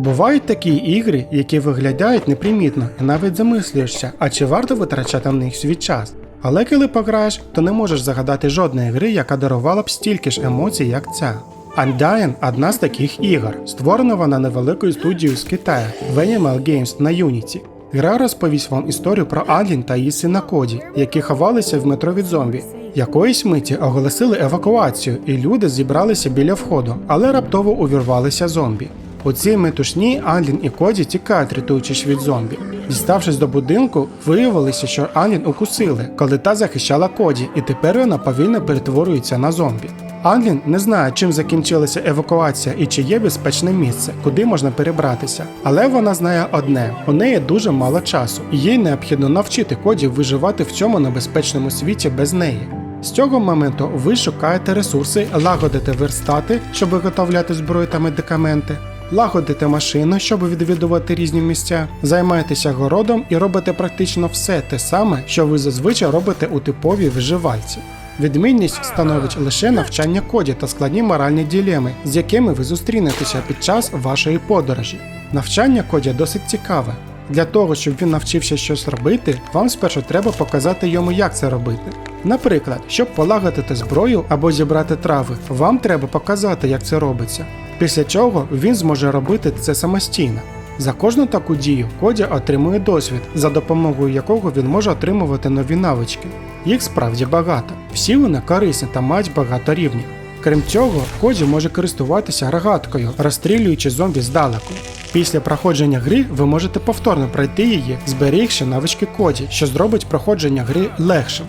Бувають такі ігри, які виглядають непримітно і навіть замислюєшся, а чи варто витрачати на них свій час. Але коли пограєш, то не можеш загадати жодної гри, яка дарувала б стільки ж емоцій, як ця. Undying – одна з таких ігор. Створена вона невеликою студією з Китаю Venimal Games на Unity. Гра розповість вам історію про Адлін та її сина Коді, які ховалися в метро від зомбі. Якоїсь миті оголосили евакуацію, і люди зібралися біля входу, але раптово увірвалися зомбі. У цій метушні Алін і Коді тікають, рятуючись від зомбі. Діставшись до будинку, виявилося, що Алін укусили, коли та захищала Коді, і тепер вона повільно перетворюється на зомбі. Анлін не знає, чим закінчилася евакуація і чи є безпечне місце, куди можна перебратися. Але вона знає одне: у неї дуже мало часу, і їй необхідно навчити Коді виживати в цьому небезпечному світі без неї. З цього моменту ви шукаєте ресурси, лагодите верстати, щоб виготовляти зброю та медикаменти, лагодите машину, щоб відвідувати різні місця, займаєтеся городом і робите практично все те саме, що ви зазвичай робите у типовій виживальці. Відмінність становить лише навчання коді та складні моральні ділеми, з якими ви зустрінетеся під час вашої подорожі. Навчання коді досить цікаве. Для того, щоб він навчився щось робити, вам спершу треба показати йому, як це робити. Наприклад, щоб полагодити зброю або зібрати трави, вам треба показати, як це робиться. Після чого він зможе робити це самостійно. За кожну таку дію Коді отримує досвід, за допомогою якого він може отримувати нові навички. Їх справді багато. Всі вони корисні та мають багато рівнів. Крім цього, Коді може користуватися рогаткою, розстрілюючи зомбі здалеку. Після проходження гри ви можете повторно пройти її, зберігши навички Коді, що зробить проходження гри легшим.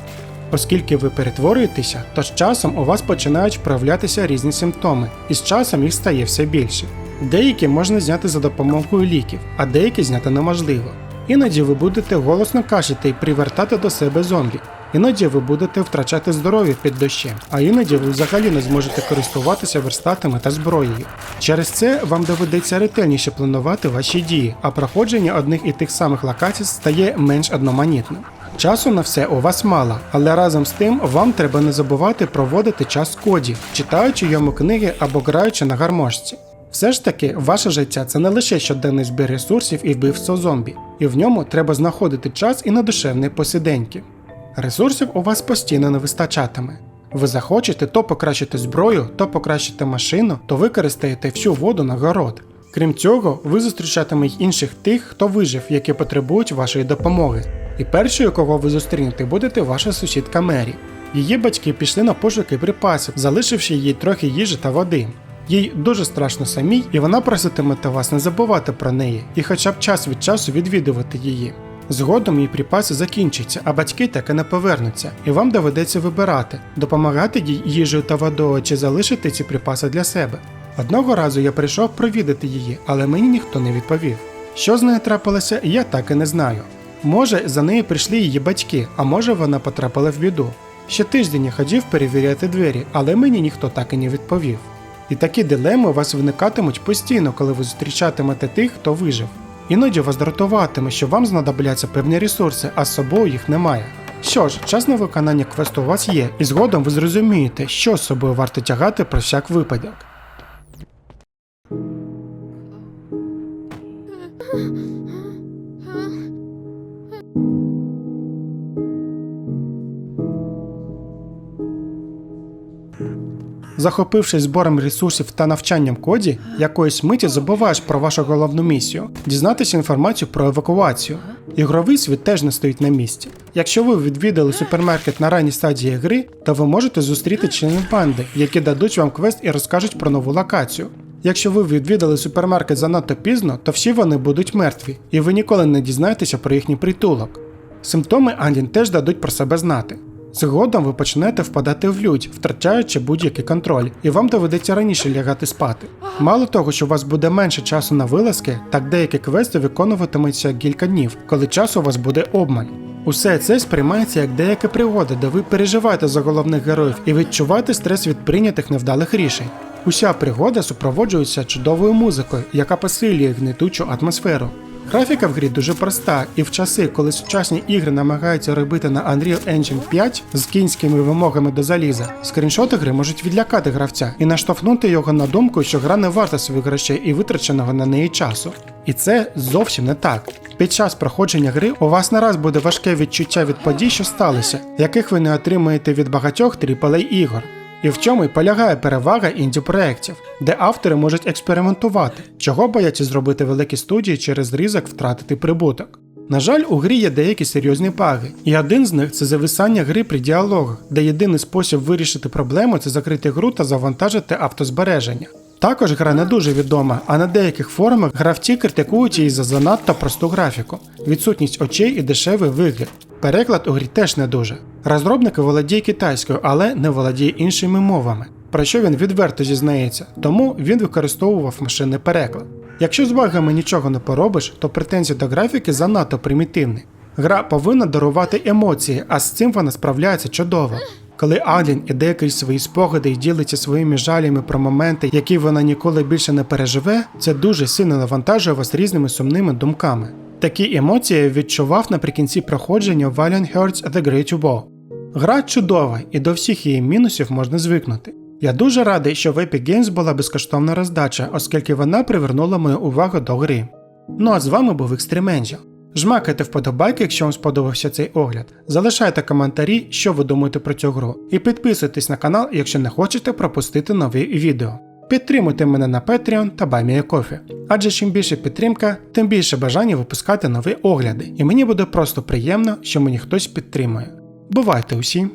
Оскільки ви перетворюєтеся, то з часом у вас починають проявлятися різні симптоми, і з часом їх стає все більше. Деякі можна зняти за допомогою ліків, а деякі зняти неможливо. Іноді ви будете голосно кашляти і привертати до себе зомбі. Іноді ви будете втрачати здоров'я під дощем, а іноді ви взагалі не зможете користуватися верстатами та зброєю. Через це вам доведеться ретельніше планувати ваші дії, а проходження одних і тих самих локацій стає менш одноманітним. Часу на все у вас мало, але разом з тим вам треба не забувати проводити час коді, читаючи йому книги або граючи на гармошці. Все ж таки, ваше життя це не лише щоденний збір ресурсів і вбивство зомбі, і в ньому треба знаходити час і на душевні посиденьки. Ресурсів у вас постійно не вистачатиме. Ви захочете то покращити зброю, то покращити машину, то використаєте всю воду на город. Крім цього, ви зустрічатиме й інших тих, хто вижив, які потребують вашої допомоги. І першою, кого ви зустрінете, будете ваша сусідка Мері. Її батьки пішли на пошуки припасів, залишивши їй трохи їжі та води. Їй дуже страшно самій, і вона проситиме вас не забувати про неї і хоча б час від часу відвідувати її. Згодом її припаси закінчаться, а батьки так і не повернуться, і вам доведеться вибирати, допомагати їй їжею та водою чи залишити ці припаси для себе. Одного разу я прийшов провідати її, але мені ніхто не відповів. Що з нею трапилося, я так і не знаю. Може, за нею прийшли її батьки, а може вона потрапила в біду. Ще тиждень я ходів перевіряти двері, але мені ніхто так і не відповів. І такі дилеми у вас виникатимуть постійно, коли ви зустрічатимете тих, хто вижив. Іноді вас дратуватиме, що вам знадобляться певні ресурси, а з собою їх немає. Що ж, час на виконання квесту у вас є, і згодом ви зрозумієте, що з собою варто тягати про всяк випадок. Захопившись збором ресурсів та навчанням коді, якоїсь миті забуваєш про вашу головну місію дізнатися інформацію про евакуацію. Ігровий світ теж не стоїть на місці. Якщо ви відвідали супермаркет на ранній стадії гри, то ви можете зустріти членів банди, які дадуть вам квест і розкажуть про нову локацію. Якщо ви відвідали супермаркет занадто пізно, то всі вони будуть мертві, і ви ніколи не дізнаєтеся про їхній притулок. Симптоми Андін теж дадуть про себе знати. Згодом ви почнете впадати в лють, втрачаючи будь-який контроль, і вам доведеться раніше лягати спати. Мало того, що у вас буде менше часу на вилазки, так деякі квести виконуватимуться кілька днів, коли часу у вас буде обмаль. Усе це сприймається як деяка пригода, де ви переживаєте за головних героїв і відчуваєте стрес від прийнятих невдалих рішень. Уся пригода супроводжується чудовою музикою, яка посилює гнетучу атмосферу. Графіка в грі дуже проста, і в часи, коли сучасні ігри намагаються робити на Unreal Engine 5 з кінськими вимогами до заліза, скріншоти гри можуть відлякати гравця і наштовхнути його на думку, що гра не варта своїх грошей і витраченого на неї часу. І це зовсім не так. Під час проходження гри у вас не раз буде важке відчуття від подій, що сталися, яких ви не отримаєте від багатьох AAA ігор. І в чому й полягає перевага інді-проєктів, де автори можуть експериментувати, чого бояться зробити великі студії через ризик втратити прибуток. На жаль, у грі є деякі серйозні баги, і один з них це зависання гри при діалогах, де єдиний спосіб вирішити проблему це закрити гру та завантажити автозбереження. Також гра не дуже відома, а на деяких форумах гравці критикують її за занадто просту графіку, відсутність очей і дешевий вигляд. Переклад у грі теж не дуже. Розробник володіє китайською, але не володіє іншими мовами, про що він відверто зізнається, тому він використовував машинний переклад. Якщо з багами нічого не поробиш, то претензії до графіки занадто примітивні. Гра повинна дарувати емоції, а з цим вона справляється чудово. Коли Адлін іде крізь свої спогади і ділиться своїми жалями про моменти, які вона ніколи більше не переживе, це дуже сильно навантажує вас різними сумними думками. Такі емоції відчував наприкінці проходження Valiant Hearts The Great War. Гра чудова, і до всіх її мінусів можна звикнути. Я дуже радий, що в Epic Games була безкоштовна роздача, оскільки вона привернула мою увагу до гри. Ну а з вами був Екстременджел. Жмакайте вподобайки, якщо вам сподобався цей огляд. Залишайте коментарі, що ви думаєте про цю гру, і підписуйтесь на канал, якщо не хочете пропустити нові відео. Підтримуйте мене на Patreon та BuyMeACoffee, адже чим більше підтримка, тим більше бажання випускати нові огляди, і мені буде просто приємно, що мені хтось підтримує. Бувайте усі!